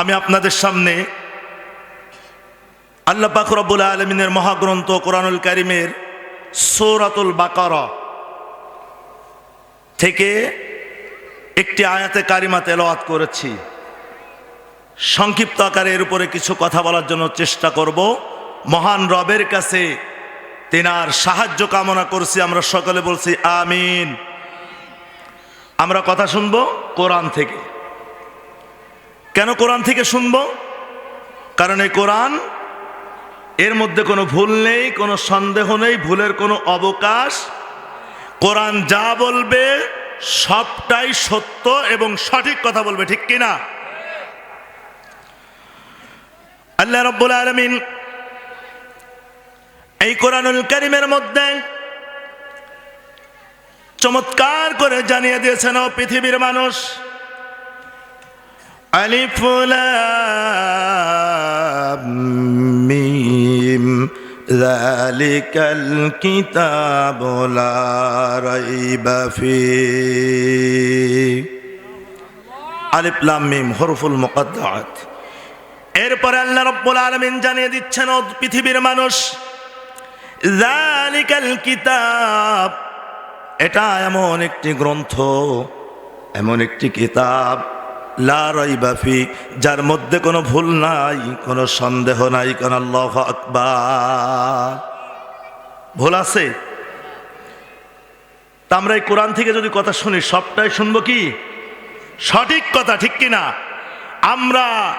আমি আপনাদের সামনে আল্লাহ পাক রব্বুল আলমিনের মহাগ্রন্থ কোরআনুল কারিমের সৌরাতুল বাকারা থেকে একটি আয়াতে কারিমা তেলাওয়াত করেছি। সংক্ষিপ্ত আকারে এর উপরে কিছু কথা বলার জন্য চেষ্টা করব। মহান রবের কাছে তেনার সাহায্য কামনা করছি, আমরা সকলে বলছি আমিন। আমরা কথা শুনব কোরআন থেকে। কেন কোরআন থেকে শুনব? কারণ এই কোরআন, এর মধ্যে কোনো ভুল নেই, কোনো সন্দেহ নেই, ভুলের কোনো অবকাশ। কোরআন যা বলবে, সবটাই সত্য এবং সঠিক কথা বলবে, ঠিক কিনা আল্লাহ রব্বুল আলমিন এই কোরআনুল করিমের মধ্যে চমৎকার করে জানিয়ে দিয়েছেন, ও পৃথিবীর মানুষ আলিফ লাম মিম ذلك الكتاب لا ريب فيه আলিফ লাম মিম হরফুল মুকদ্দাত এরপরে আল্লাহ রব্বুল আলমিন জানিয়ে দিচ্ছেন ও পৃথিবীর মানুষ জালিকাল কিতাব এটা এমন একটি গ্রন্থ এমন একটি কিতাব লা রাইবাফি যার মধ্যে কোনো ভুল নাই, কোনো সন্দেহ নাই কোন আল্লাহ আকবার। ভুল আছে? তা আমরা এই কোরআন থেকে যদি কথা শুনি, সবটাই শুনব কি? সঠিক কথা, ঠিক কিনা? আমরা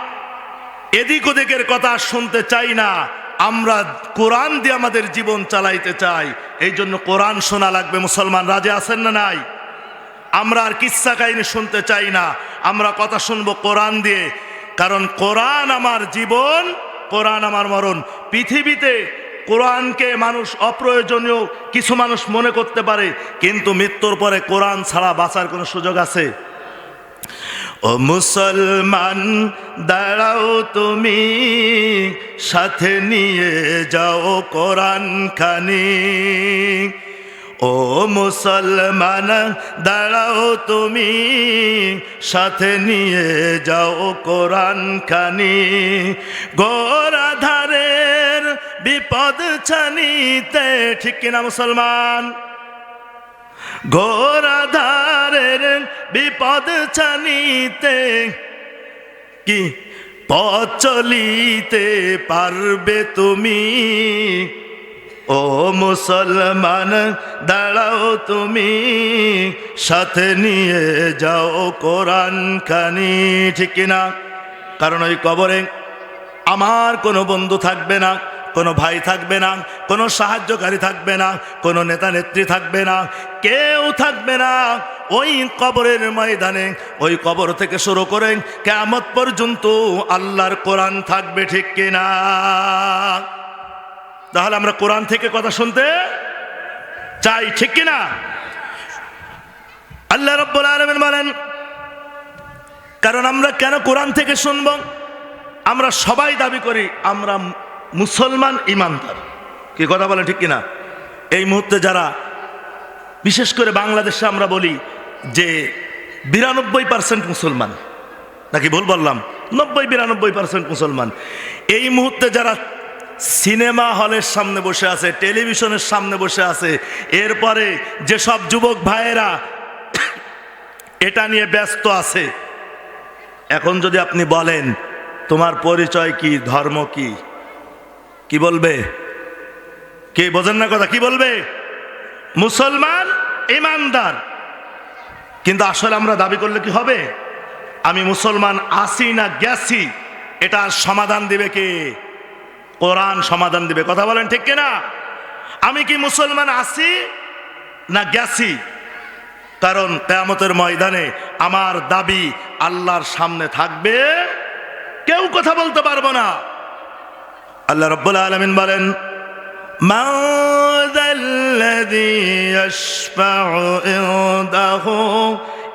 এদিক ওদিকের কথা শুনতে চাই না, আমরা কোরআন দিয়ে আমাদের জীবন চালাইতে চাই এই জন্য কোরআন শোনা লাগবে। মুসলমান রাজে আছেন না নাই? আমরা আর কিচ্ছা কাহিনী শুনতে চাই না। আমরা কথা শুনব কোরআন দিয়ে। কারণ কোরআন আমার জীবন, কোরআন আমার মরণ। পৃথিবীতে কোরআনকে মানুষ অপ্রয়োজনীয় কিছু মানুষ মনে করতে পারে, কিন্তু মৃত্যুর পরে কোরআন ছাড়া বাঁচার কোনো সুযোগ আছে? ও মুসলমান, দাঁড়াও তুমি সাথে নিয়ে যাও কোরআন খানি ও মুসলমান, দাঁড়াও তুমি সাথে নিয়ে যাও কোরআন খানি। গোরাধারের বিপদ ছানিতে, ঠিক কিনা মুসলমান? ঘোরাধারের বিপদ ছানিতে কি পথ চলিতে পারবে তুমি? ও মুসলমান, দাঁড়াও তুমি সাথে নিয়ে যাও কোরআন খানি, ঠিক কিনা? কারণ ওই কবরে আমার কোনো বন্ধু থাকবে না, কোনো ভাই থাকবে না, কোনো সাহায্যকারী থাকবে না, কোনো নেতা নেত্রী থাকবে না, কেউ থাকবে না। ওই কবরের ময়দানে, ওই কবর থেকে শুরু করে কেমত পর্যন্ত আল্লাহর কোরআন থাকবে, ঠিক কিনা? তাহলে আমরা কোরআন থেকে কথা শুনতে চাই, ঠিক কিনা? আল্লাহ রব্বুল আলমিন বলেন, কারণ আমরা কেন কোরআন থেকে শুনব? আমরা সবাই দাবি করি, আমরা মুসলমান ইমানদার। কি কথা বলেন ঠিক কিনা? এই মুহূর্তে যারা, বিশেষ করে বাংলাদেশে আমরা বলি যে বিরানব্বই পার্সেন্ট মুসলমান, নাকি ভুল বললাম? নব্বই, বিরানব্বই পার্সেন্ট মুসলমান। এই মুহূর্তে যারা সিনেমা হলের সামনে বসে আছে, টেলিভিশনের সামনে বসে আছে। এরপরে যেসব যুবক ভাইয়েরা এটা নিয়ে ব্যস্ত আছে, এখন যদি আপনি বলেন, তোমার পরিচয় কি? ধর্ম কি? কি বলবে? কে, বোঝেন না কথা, কি বলবে? মুসলমান ইমানদার। কিন্তু আসলে আমরা দাবি করলে কি হবে? আমি মুসলমান আসি না গেছি এটার সমাধান দিবে কে? কোরআন সমাধান দিবে। কথা বলেন ঠিক কিনা? আমি কি মুসলমান আছি না গেছি? কারণ কেয়ামতের ময়দানে আমার দাবি আল্লাহর সামনে থাকবে। কেউ কথা বলতে পারব না। আল্লাহ রব আলমিন বলেন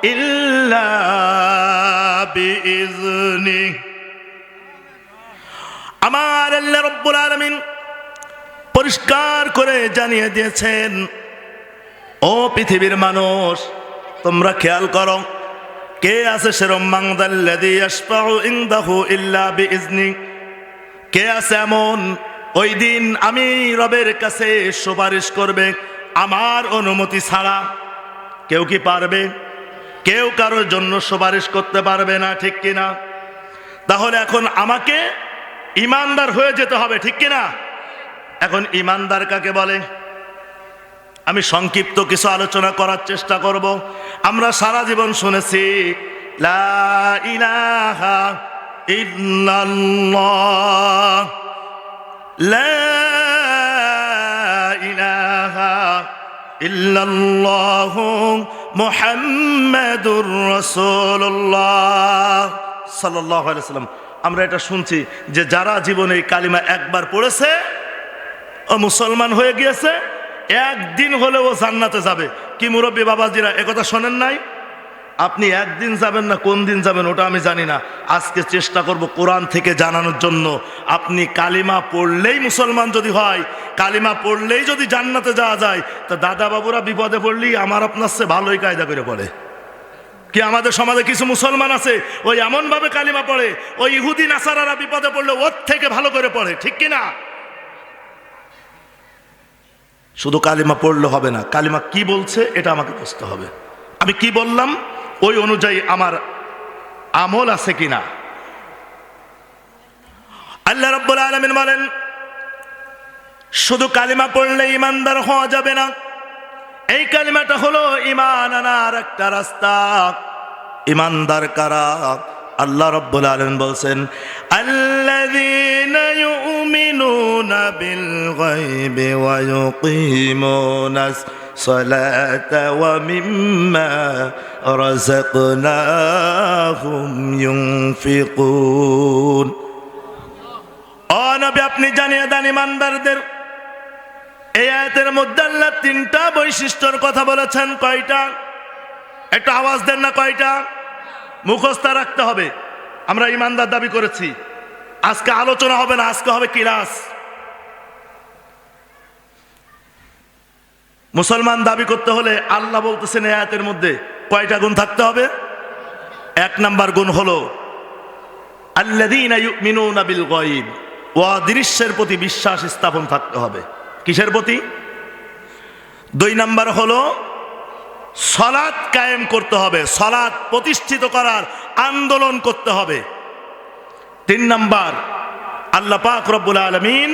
ইল্লা বিইজনিহি আমার আল্লাহ রব্বুল আলমিন পরিষ্কার করে জানিয়ে দিয়েছেন, ও পৃথিবীর মানুষ, তোমরা খেয়াল করো, কে আছে সেরম মাংদাল্লাদি ইল্লা কে আছে এমন, ওই দিন আমি রবের কাছে সুপারিশ করবে, আমার অনুমতি ছাড়া কেউ কি পারবে? কেউ কারোর জন্য সুপারিশ করতে পারবে না, ঠিক কিনা? তাহলে এখন আমাকে ইমানদার হয়ে যেতে হবে, ঠিক কিনা? এখন ইমানদার কাকে বলে? আমি সংক্ষিপ্ত কিছু আলোচনা করার চেষ্টা করব। আমরা সারা জীবন শুনেছি মুহাম্মাদুর আলাইহি সাল্লাম আমরা এটা শুনছি যে যারা জীবনে কালিমা একবার পড়েছে, ও মুসলমান হয়ে গিয়েছে, একদিন হলেও ও জান্নাতে যাবে। কি মুরব্বী বাবাজিরা একথা শোনেন নাই? আপনি একদিন যাবেন না, কোন দিন যাবেন ওটা আমি জানি না। আজকে চেষ্টা করব কোরআন থেকে জানানোর জন্য। আপনি কালিমা পড়লেই মুসলমান যদি হয়, কালিমা পড়লেই যদি জান্নাতে যাওয়া যায়, তা দাদা বাবুরা বিপদে পড়লেই আমার আপনার সে ভালোই কায়দা করে পড়ে। কি আমাদের সমাজে কিছু মুসলমান আছে? ওই এমনভাবে কালিমা পড়ে, ওই ইহুদি নাসারারা বিপদে পড়লে ওর থেকে ভালো করে পড়ে, ঠিক কি না শুধু কালিমা পড়লে হবে না, কালিমা কি বলছে এটা আমাকে বুঝতে হবে। আমি কি বললাম? ওই অনুযায়ী আমার আমল আছে কিনা? আল্লাহ রব্বুল আলমিন বলেন, শুধু কালিমা পড়লে ইমানদার হওয়া যাবে না এই কালিমাটা হলো ইমান আনার একটা রাস্তা। ইমানদার কারা? আল্লাহ রব্বুল আলমিন বলছেন আপনি জানিয়ে দেন ইমানদারদের এই আয়াতের মধ্যে আল্লাহ তিনটা বৈশিষ্ট্যর কথা বলেছেন, কয়টা? একটু আওয়াজ দেন না কয়টা? মুখস্থ রাখতে হবে। আমরা ইমানদার দাবি করেছি। আজকে আলোচনা হবে না, আজকে হবে কিলাস। মুসলমান দাবি করতে হলে আল্লাহ বলতেছেন আয়াতের মধ্যে কয়টা গুণ থাকতে হবে? এক নাম্বার গুণ হলো ইউমিনুনা বিল গায়ব। ওয়া দৃশ্যের প্রতি বিশ্বাস স্থাপন থাকতে হবে। কিসের প্রতি? দুই নাম্বার হলো, সলাৎ কায়েম করতে হবে, সলাৎ প্রতিষ্ঠিত করার আন্দোলন করতে হবে। তিন নাম্বার, আল্লাহ পাক রব্বুল আলমিন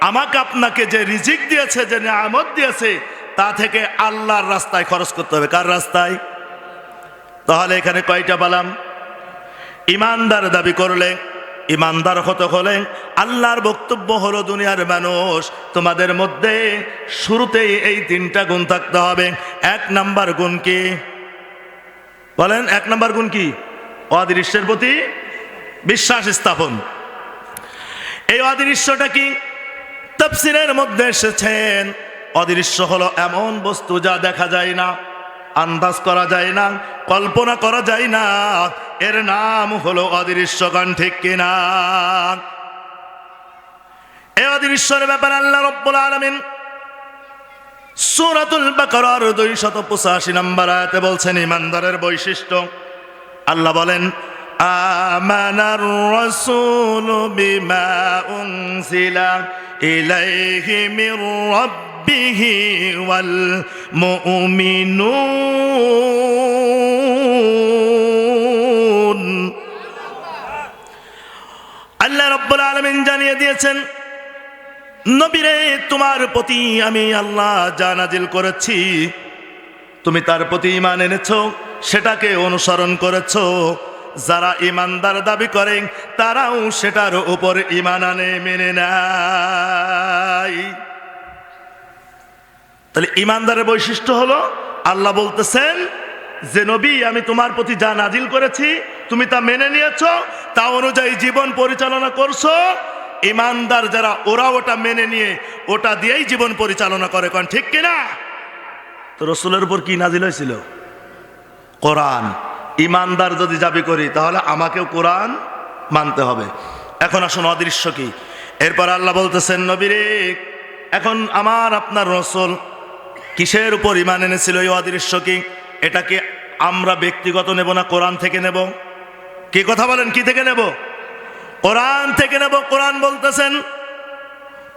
আমাকে আপনাকে যে রিজিক দিয়েছে, যে নিয়ামত দিয়েছে, তা থেকে আল্লাহর রাস্তায় খরচ করতে হবে। কার রাস্তায়? তাহলে এখানে কয়টা পালাম ইমানদার দাবি করলে ইমানদার হতে হলে আল্লাহর বক্তব্য হলো দুনিয়ার মানুষ। তোমাদের মধ্যে শুরুতেই এই তিনটা গুণ থাকতে হবে। এক নাম্বার গুণ কি? বলেন, এক নাম্বার গুণ কি? অদৃশ্যের প্রতি বিশ্বাস স্থাপন। এই অদৃশ্যটা কি? তফসিরের মধ্যে এসেছেন। অদৃশ্য হলো এমন বস্তু যা দেখা যায় না। আন্দাজ করা যায় না, কল্পনা করা যায় না, এর নাম হলো অদৃশ্য গান ঠিক কিনা? এই অদৃশ্যের ব্যাপারে আল্লাহ রব্বুল আলমিন সুরাতুল বাকারার দুই শত পঁচাশি নম্বর আয়াতে বলছেন, ইমানদারের বৈশিষ্ট্য। আল্লাহ বলেন, আমানার রসুল বিমা উনসিলা ইলাইহি মির ওয়াল মুমিনুন আল্লাহ রব্বুল আলামিন জানিয়ে দিয়েছেন, নবীরে, তোমার প্রতি আমি আল্লাহ জানাজিল করেছি, তুমি তার প্রতি ইমান এনেছ, সেটাকে অনুসরণ করেছ। যারা ইমানদার দাবি করে, তারাও সেটার উপর ইমান আনে, মেনে নেয়। তাহলে ইমানদারের বৈশিষ্ট্য হলো আল্লাহ বলতেছেন, যে নবী, আমি তোমার প্রতি যা নাজিল করেছি, তুমি তা মেনে নিয়েছ, তা অনুযায়ী জীবন পরিচালনা করছ। ইমানদার যারা ওরা ওটা মেনে নিয়ে, ওটা দিয়েই জীবন পরিচালনা করে কারণ ঠিক কিনা তো রসুলের উপর কি নাজিল হয়েছিল? কোরআন। ইমানদার যদি দাবি করি, তাহলে আমাকেও কোরআন মানতে হবে। এখন আসুন অদৃশ্য কি। এরপর আল্লাহ বলতেছেন, নবীরে, এখন আমার আপনার রসুল কিসের উপর ইমান এনেছিল এই অদৃশ্য কি? এটাকে আমরা ব্যক্তিগত নেব না কোরআন থেকে নেব? কি কথা বলেন, কি থেকে নেব? কোরআন থেকে নেব, কোরআন বলতেছেন,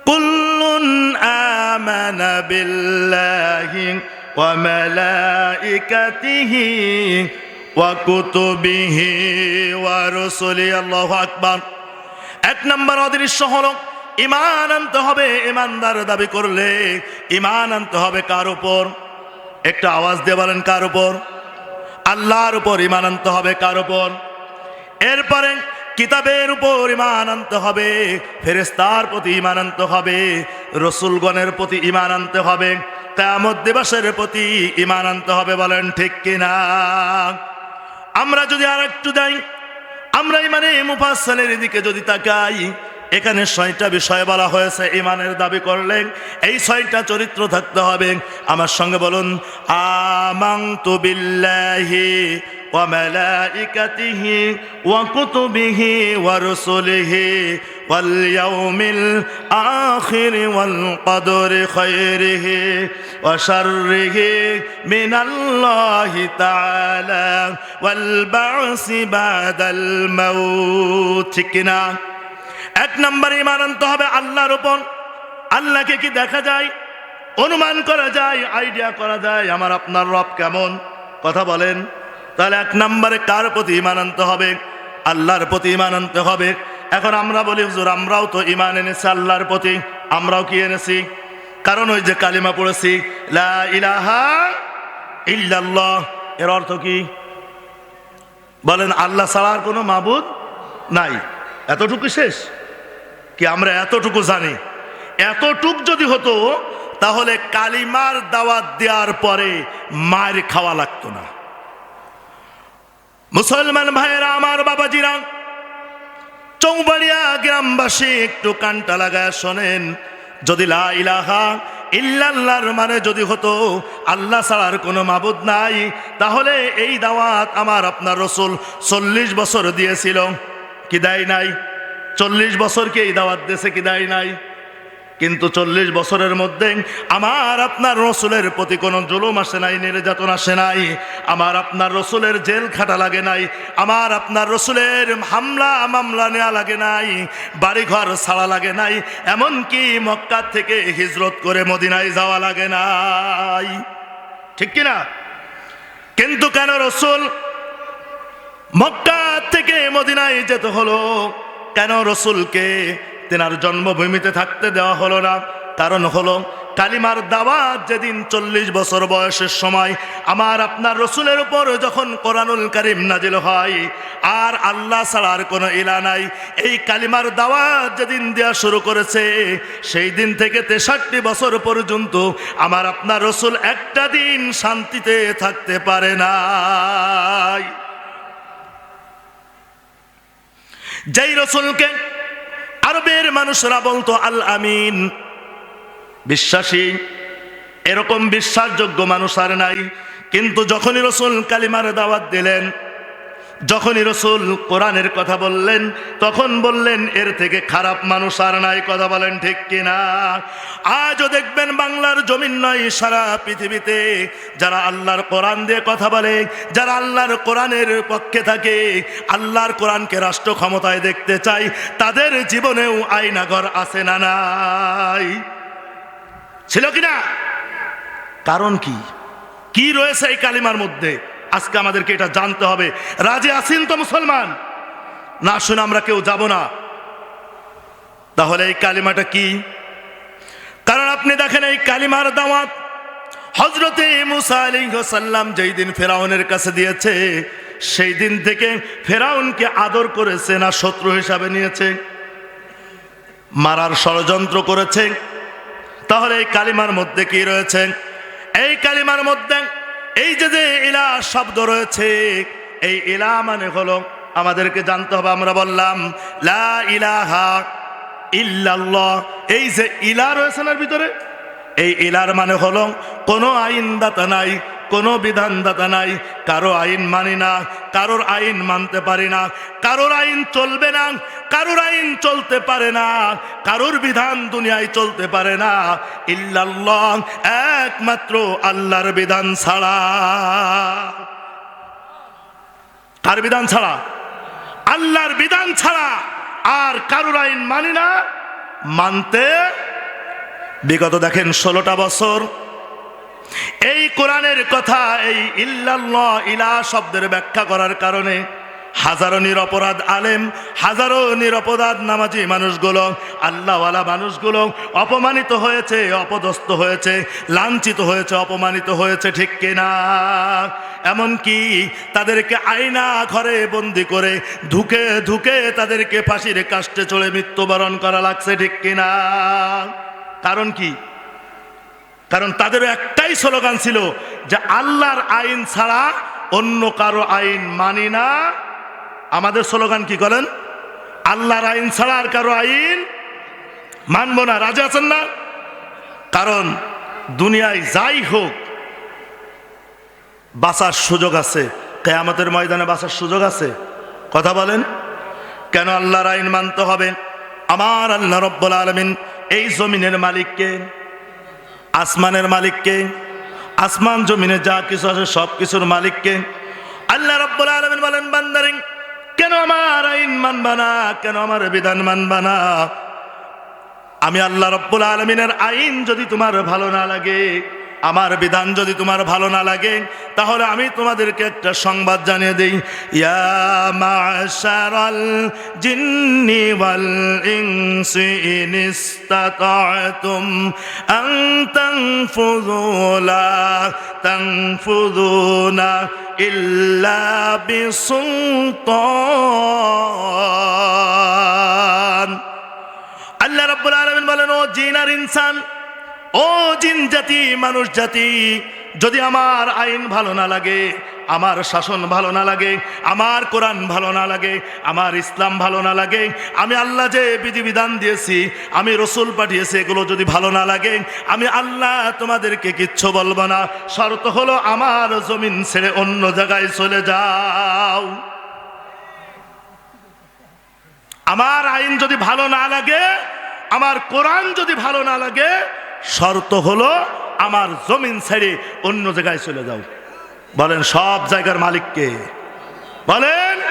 কুল্লুন আমানা বিল্লাহি ওয়া মালাইকাতিহি ওয়া কুতুবিহি ওয়া রুসুলিহি আল্লাহু আকবার। এক নম্বর অদৃশ্য হলো ইমান আনতে হবে, ইমানদার দাবি করলে ইমান আনতে হবে কার উপর? একটা আওয়াজ দিয়ে বলেন, কার উপর? আল্লাহর উপর ইমান আনতে হবে কার উপর? এরপরে কিতাবের উপর ইমান আনতে হবে ফেরেস্তার প্রতি ইমান আনতে হবে, রসুলগণের প্রতি ইমান আনতে হবে কামত দিবসের প্রতি ইমান আনতে হবে বলেন ঠিক কিনা? আমরা যদি আর একটু যাই আমরা ইমানে মুফাসসালের দিকে যদি তাকাই এখানে ছয়টা বিষয় বলা হয়েছে ইমানের দাবি করলেন এই ছয়টা চরিত্র থাকতে হবে। আমার সঙ্গে বলুন আমাংতু বিল্লাহি ওয়া মালাইকাতিহি ওয়া কুতুবিহি ওয়া রুসুলিহি ওয়াল ইয়াউমিল আখির ওয়াল কদরি খায়রিহি ওয়া শাররিহি মিনাল্লাহি এক নম্বর ইমান আনতে হবে আল্লাহর উপর। আল্লাহকে কি দেখা যায়? অনুমান করা যায় আইডিয়া করা যায়, আমার আপনার রব কেমন? কথা বলেন। তাহলে এক নম্বরে কার প্রতি ইমান আনতে হবে? আল্লাহর প্রতি ইমান আনতে হবে। এখন আমরা বলি, হুজুর, আমরাও তো ইমান এনেছি আল্লাহর প্রতি। আমরাও কি এনেছি? কারণ ওই যে কালিমা পড়েছি, লা ইলাহা ইল্লাল্লাহ। এর অর্থ কি? বলেন, আল্লাহ ছাড়ার কোনো মাবুদ নাই। এতটুকু শেষ? কি আমরা এতটুকু জানি? এতটুক যদি হতো, তাহলে কালিমার দাওয়াত দেওয়ার পরে মার খাওয়া লাগতো না। মুসলমান ভাইয়েরা, আমার বাবাজিরা, চৌবাড়িয়া গ্রামবাসী, একটু কানটা লাগায় শোনেন। যদি লা ইলাহা ইল্লাল্লাহর মানে যদি হতো, আল্লাহ ছাড়ার কোনো মাবুদ নাই, তাহলে এই দাওয়াত আমার আপনার রসুল চল্লিশ বছর দিয়েছিল। কি দেয় নাই? চল্লিশ বছর কি এই দাওয়াত দেশে কি দেয় নাই? কিন্তু চল্লিশ বছরের মধ্যে আমার আপনার রসুলের প্রতি কোনো জুলুম আসে নাই, নির্যাতন আসে নাই, আমার আপনার রসুলের জেল খাটা লাগে নাই, আমার আপনার রসুলের হামলা মামলা নেওয়া লাগে নাই, বাড়িঘর ছাড়া লাগে নাই, এমনকি মক্কা থেকে হিজরত করে মদিনায় যাওয়া লাগে নাই। ঠিক কিনা কিন্তু কেন রসুল মক্কা থেকে মদিনায় যেতে হলো? কেন রসুলকে তেনার জন্মভূমিতে থাকতে দেওয়া হলো না? কারণ হলো, কালিমার দাওয়াত যেদিন চল্লিশ বছর বয়সের সময় আমার আপনার রসুলের উপর যখন কোরআনুল করিম নাজিল হয়, আর আল্লাহ ছাড়ার কোনো ইলা নাই। এই কালিমার দাওয়াত যেদিন দেওয়া শুরু করেছে, সেই দিন থেকে তেষট্টি বছর পর্যন্ত আমার আপনার রসুল একটা দিন শান্তিতে থাকতে পারে নাই। যেই রসুলকে আরবের মানুষরা বলতো, আল আমিন। বিশ্বাসী, এরকম বিশ্বাসযোগ্য মানুষ আর নাই। কিন্তু যখনই রসুল কালিমার দাওয়াত দিলেন যখনই রসুল কোরআনের কথা বললেন, তখন বললেন, এর থেকে খারাপ মানুষ আর নাই কথা বলেন ঠিক কিনা? আজও দেখবেন বাংলার জমিন নয়, সারা পৃথিবীতে যারা আল্লাহর কোরআন দিয়ে কথা বলে, যারা আল্লাহর কোরআনের পক্ষে থাকে, আল্লাহর কোরআনকে রাষ্ট্র ক্ষমতায় দেখতে চাই তাদের জীবনেও আইনাঘর আছে না নাই? ছিল কিনা? কারণ কি? কি রয়েছে এই কালিমার মধ্যে? আজকে আমাদেরকে এটা জানতে হবে। রাজে আসিন তো মুসলমান? না শুনে আমরা কেউ যাব না। তাহলে এই কালিমাটা কি? কারণ আপনি দেখেন এই কালিমার দাওয়াত হজরতে মুসা যেই দিন ফেরাউনের কাছে দিয়েছে, সেই দিন থেকে ফেরাউনকে আদর করেছে না শত্রু হিসাবে নিয়েছে, মারার ষড়যন্ত্র করেছে। তাহলে এই কালিমার মধ্যে কি রয়েছে? এই কালিমার মধ্যে এই যে যে ইলা শব্দ রয়েছে, এই ইলা মানে হলো, আমাদেরকে জানতে হবে, আমরা বললাম, লা ইলাহা ইল্লাল্লাহ। এই যে ইলা রয়েছে না ভিতরে, এই ইলার মানে হলো, কোনো আইনদাতা নাই কোনো বিধানদাতা নাই। কারও আইন মানি না, কারোর আইন মানতে পারি না, কারোর আইন চলবে না, কারোর আইন চলতে পারে না, কারোর বিধান দুনিয়ায় চলতে পারে না। ইল্লাল্লাহ, একমাত্র আল্লাহর বিধান ছাড়া। কার বিধান ছাড়া? আল্লাহর বিধান ছাড়া। আর কারুর আইন মানি না, মানতে। বিগত দেখেন, ষোলোটা বছর এই কোরআনের কথা, এই ইল্লাল্লাহ ইলা শব্দের ব্যাখ্যা করার কারণে হাজারো নিরপরাধ আলেম, হাজারো নিরপরাধ নামাজি মানুষগুলো, আল্লাহওয়ালা মানুষগুলো অপমানিত হয়েছে, অপদস্থ হয়েছে, লাঞ্ছিত হয়েছে, অপমানিত হয়েছে, ঠিক কিনা? এমনকি তাদেরকে আয়না ঘরে বন্দি করে ধুকে ধুকে তাদেরকে ফাঁসির কাষ্টে চড়ে মৃত্যুবরণ করা লাগছে, ঠিক কিনা? কারণ কি? কারণ তাদেরও একটাই স্লোগান ছিল যে আল্লাহর আইন ছাড়া অন্য কারও আইন মানি না। আমাদের স্লোগান কি করেন? আল্লাহর আইন ছাড়া আর কারও আইন মানব না। রাজা আছেন না? কারণ দুনিয়ায় যাই হোক, বাঁচার সুযোগ আছে। কেয়ামতের ময়দানে বাঁচার সুযোগ আছে। কথা বলেন, কেন আল্লাহর আইন মানতে হবে? আমার আল্লাহ রব্বুল আলমিন এই জমিনের মালিককে আসমানের মালিককে, আসমান জমিনে যা কিছু আছে সব কিছুর মালিককে। আল্লাহ রব্বুল আলমিন বলেন, বান্দারিং, কেন আমার আইন মানবা না? কেন আমার বিধান মানবা না? আমি আল্লাহ রব্বুল আলমিনের আইন যদি তোমার ভালো না লাগে আমার বিধান যদি তোমার ভালো না লাগে, তাহলে আমি তোমাদেরকে একটা সংবাদ জানিয়ে দিই। ইল্লা আল্লাহ রাব্বুল আলামিন বলেন, ও জিন আর ইনসান ও জিন জাতি, মানুষ জাতি, যদি আমার আইন ভালো না লাগে, আমার শাসন ভালো না লাগে, আমার কোরআন ভালো না লাগে, আমার ইসলাম ভালো না লাগে, আমি আল্লাহ যে বিধিবিধান দিয়েছি, আমি রসুল পাঠিয়েছি, এগুলো যদি ভালো না লাগে, আমি আল্লাহ তোমাদেরকে কিচ্ছু বলব না। শর্ত হলো আমার জমিন ছেড়ে অন্য জায়গায় চলে যাও। আমার আইন যদি ভালো না লাগে, আমার কোরআন যদি ভালো না লাগে শর্ত হলো আমার জমিন ছেড়ে অন্য জায়গায় চলে যাও। বলেন, সব জায়গার মালিককে। বলেন,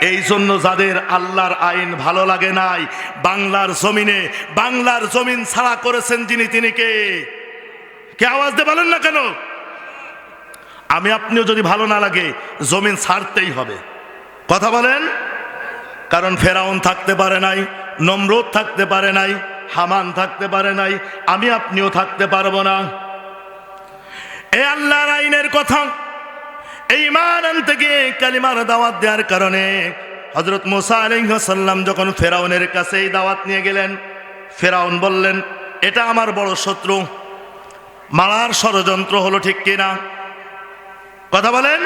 এই জন্য যাদের আল্লাহর আইন ভালো লাগে নাই, বাংলার জমিনে, বাংলার জমিন ছাড়া করেছেন যিনি, তিনি কে? কে আওয়াজ দিয়ে বলেন না কেন? আমি, আপনিও যদি ভালো না লাগে, জমিন ছাড়তেই হবে। কথা বলেন, কারণ ফেরাউন থাকতে পারে নাই, নমরুদ থাকতে পারে নাই হামান থাকতে পারে নাই, আমি আপনিও থাকতে পারব না। এ আল্লাহর আইনের কথা, এই ইমান আনতে গিয়ে কালিমার দাওয়াত দেওয়ার কারণে হজরত মোসা আলিহাসাল্লাম যখন ফেরাউনের কাছে এই দাওয়াত নিয়ে গেলেন, ফেরাউন বললেন, এটা আমার বড় শত্রু, মারার ষড়যন্ত্র হলো ঠিক কিনা? কথা বলেন?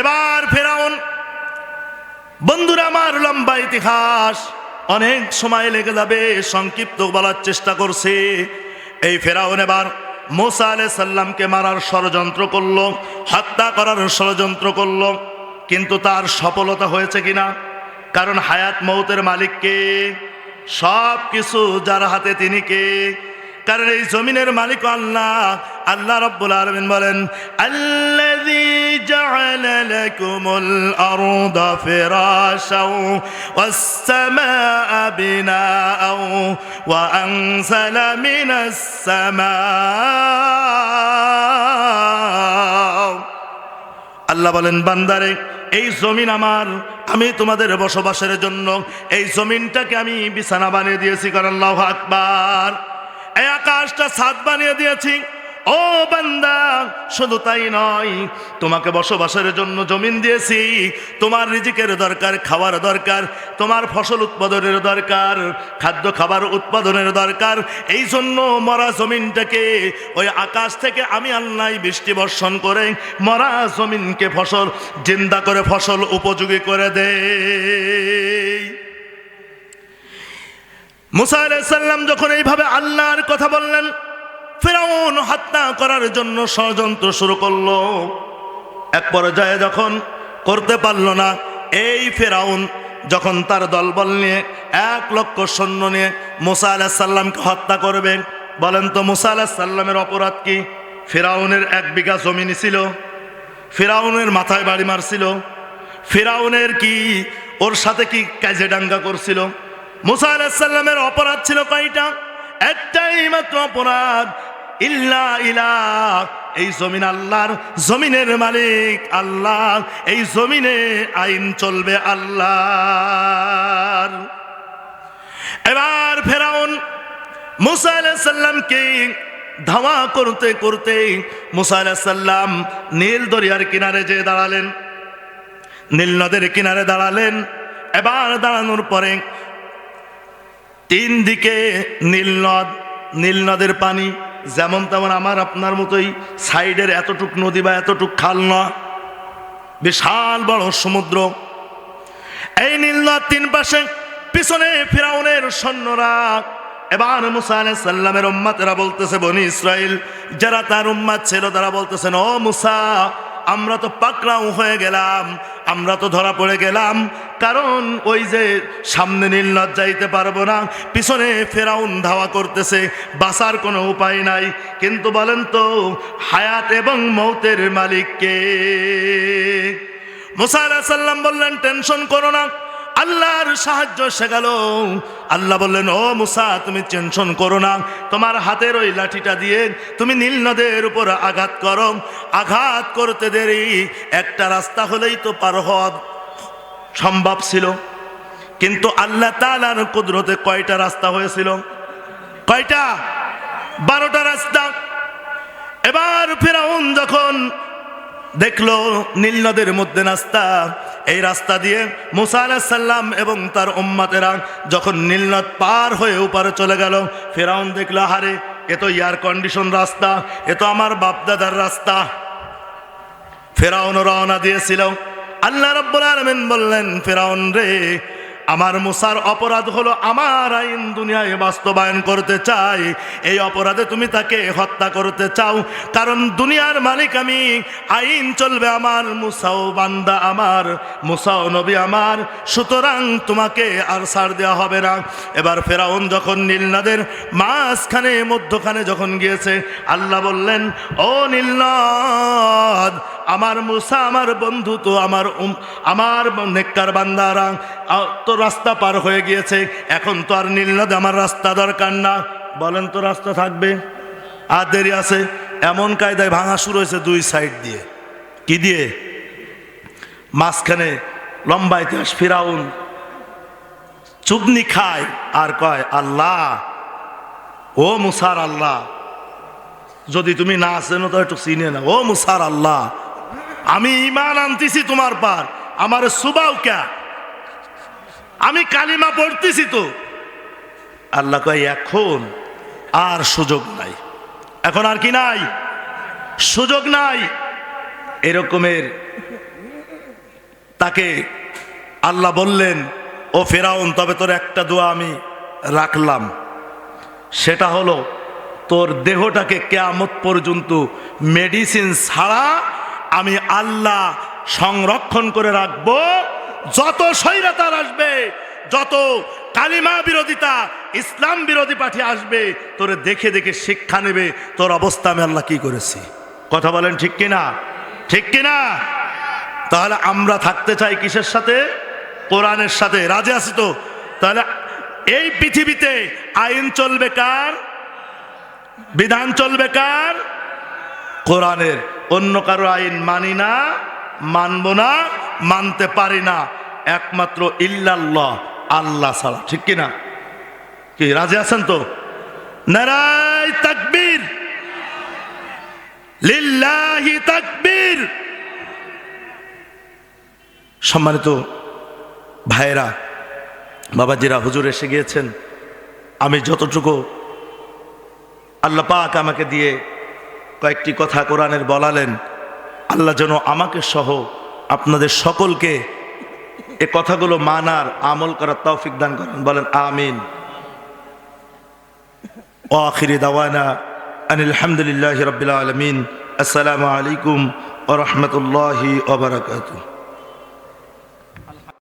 এবার ফেরাউন, বন্ধুরা, আমার লম্বা ইতিহাস অনেক সময় লেগে যাবে, সংক্ষিপ্ত বলার চেষ্টা করছে। এই ফেরাউন এবার মোসা আলে সাল্লামকে মারার ষড়যন্ত্র করল, হত্যা করার ষড়যন্ত্র করল, কিন্তু তার সফলতা হয়েছে কিনা? কারণ হায়াত মৌতের মালিককে সব কিছু যার হাতে তিনি কে? কারণ এই জমিনের মালিক আল্লাহ। আল্লাহ রব্বুল আলমিন বলেন আল্লাহ বলেন, বান্দারে, এই জমিন আমার। আমি তোমাদের বসবাসের জন্য এই জমিনটাকে আমি বিছানা বানিয়ে দিয়েছি, কারণ আল্লাহ আকবার। এই আকাশটা ছাদ বানিয়ে দিয়েছি। ও বান্দা, শুধু তাই নয়, তোমাকে বসবাসের জন্য জমিন দিয়েছি। তোমার রিজিকের দরকার, খাওয়ার দরকার, তোমার ফসল উৎপাদনের দরকার, খাদ্য খাবার উৎপাদনের দরকার। এই জন্য মরা জমিনটাকে, ওই আকাশ থেকে আমি আল্লাহ বৃষ্টি বর্ষণ করে মরা জমিনকে ফসল, জিন্দা করে ফসল উপযোগী করে দেয় মুসা আলাইসাল্লাম যখন এইভাবে আল্লাহর কথা বললেন, ফেরাউন হত্যা করার জন্য ষড়যন্ত্র শুরু করল। এক পর্যায়ে যখন করতে পারল না, এই ফেরাউন যখন তার দলবল নিয়ে, এক লক্ষ সৈন্য নিয়ে মুসা আলাহিসাল্লামকে হত্যা করবে, বলেন তো মুসা আলাহিসাল্লামের অপরাধ কি? ফেরাউনের এক বিঘা জমিনি ছিল, ফেরাউনের মাথায় বাড়ি মারছিল, ফেরাউনের কি, ওর সাথে কি কাজে ডাঙ্গা করছিল? মুসা আলাহিসাল্লামের অপরাধ ছিল কয়টা? একটাই মাত্র অপরাধ। ইল্লা ইলা, এই জমিন আল্লাহর জমিনের মালিক আল্লাহ, এই জমিনে আইন চলবে আল্লাহর। এবার ফেরাউন মুসা আলাহিসাল্লামকে ধাওয়া করতে করতে মুসা আলাহিসাল্লাম নীল দরিয়ার কিনারে যে দাঁড়ালেন। নীল নদের কিনারে দাঁড়ালেন। এবার দাঁড়ানোর পরে তিন দিকে নীল নদ, নীল নদের পানি, যেমন তেমন আমার আপনার মতোই সাইডের এতটুক নদী বা এতটুক খাল না বিশাল বড় সমুদ্র। এই নীল নদ তিন পাশে পিছনে ফিরাউনের সৈন্যরা। এবার মুসা আলাইহিস সাল্লামের উম্মাতেরা বলতেছে, বনি ইসরাইল, যারা তার উম্মাত ছিল তারা বলতেছেন ও মুসা আমরা তো পাকড়াও হয়ে গেলাম, আমরা তো ধরা পড়ে গেলাম, কারণ ওই যে সামনে নীল যাইতে পারব না, পিছনে ফেরাউন ধাওয়া করতেছে বাসার কোনো উপায় নাই। কিন্তু বলেন তো, হায়াত এবং মৌতের মালিককে? মুসা সাল্লাম বললেন, টেনশন করো না আল্লাহর সাহায্য গেল। আল্লাহ বললেন, ও মুসা, তুমি টেনশন করো না। তোমার হাতের ওই লাঠিটা দিয়ে তুমি নীল নদের উপর আঘাত করো। আঘাত করতে দেরি, একটা রাস্তা হলেই তো পার হওয়া সম্ভব ছিল। কিন্তু আল্লাহ তালার কুদরতে কয়টা রাস্তা হয়েছিল? কয়টা? বারোটা রাস্তা। এবার ফেরাউন যখন দেখল নীল নদের মধ্যে রাস্তা এই রাস্তা দিয়ে মুসা সাল্লাম এবং তার উম্মাতেরা যখন নীলনদ পার হয়ে উপারে চলে গেল, ফেরাউন দেখল হারে এ তো এয়ার কন্ডিশন রাস্তা, এ তো আমার বাপদাদার রাস্তা। ফেরাউন রওনা দিয়েছিল। আল্লাহ রব্বুল আলমিন বললেন, ফেরাউন রে আমার মুসার অপরাধ হলো আমার আইন দুনিয়ায় বাস্তবায়ন করতে চাই। এই অপরাধে তুমি তাকে হত্যা করতে চাও। কারণ দুনিয়ার মালিক আমি। আইন চলবে আমার, মুসাও বান্দা আমার, মুসাও নবী আমার। সুতরাং তোমাকে আর সার দেওয়া হবে না। এবার ফেরাউন যখন নীলনাদের মাঝখানে, মধ্যখানে যখন গিয়েছে, আল্লাহ বললেন, ও নীলনদ আমার মুসা, আমার বন্ধু তো আমার আমার নেককার বান্দারা। তো রাস্তা পার হয়ে গিয়েছে। এখন তো আর নীলনদ আমার রাস্তা দরকার না। বলেন তো রাস্তা থাকবে? আর দেরি আছে। এমন কায়দায় ভাঙা শুরু হয়েছে দুই সাইড দিয়ে। কি দিয়ে? মাঝখানে লম্বা ইতিহাস, ফিরাউন। চুবনি খায়। আর কয়, আল্লাহ, ও মুসার আল্লাহ, যদি তুমি না চেনো তো একটু চিনে না ও মুসার আল্লাহ আমি ইমান আনতেছি তোমার পার। আমার সুবাও ক্যা আমি কালিমা পড়তেছি তো। আল্লাহ কয়, এখন আর সুযোগ নাই। এখন আর কি নাই? সুযোগ নাই। এরকমের তাকে আল্লাহ বললেন, ও ফেরাউন, তবে তোর একটা দোয়া আমি রাখলাম। সেটা হলো, তোর দেহটাকে কেয়ামত পর্যন্ত মেডিসিন ছাড়া আমি আল্লাহ সংরক্ষণ করে রাখব। যত স্বৈরাতার আসবে, যত কালিমা বিরোধিতা, ইসলাম বিরোধী পাঠি আসবে, তোরে দেখে দেখে শিক্ষা নেবে, তোর অবস্থা আমি আল্লাহ কি করেছি? কথা বলেন ঠিক কিনা? ঠিক কিনা? তাহলে আমরা থাকতে চাই কিসের সাথে? কোরআনের সাথে। রাজে আছি তো? তাহলে এই পৃথিবীতে আইন চলবে কার? বিধান চলবে কার? কোরআনের অন্য কারও আইন মানি না, মানব না, মানতে পারি না। একমাত্র ইল্লাল্লাহ, আল্লাহ ছাড়া, ঠিক কিনা? কি, রাজে আছেন তো? নারাই তাকবীর। লিল্লাহি তাকবীর। সম্মানিত ভাইয়েরা, বাবাজিরা, হুজুর এসে গিয়েছেন। আমি যতটুকু আল্লাহ পাক আমাকে দিয়ে কয়েকটি কথা কোরআনের বলালেন। আল্লাহ যেন আমাকে সহ আপনাদের সকলকে এ কথাগুলো মানার, আমল করার তৌফিক দান করেন। বলেন, আমিন। ও আখিরি দাওয়ানা আনিল হামদুলিল্লাহ রবিল আলমিন। আসসালামু আলাইকুম ও রহমতুল্লাহি ওবরাকাতুহ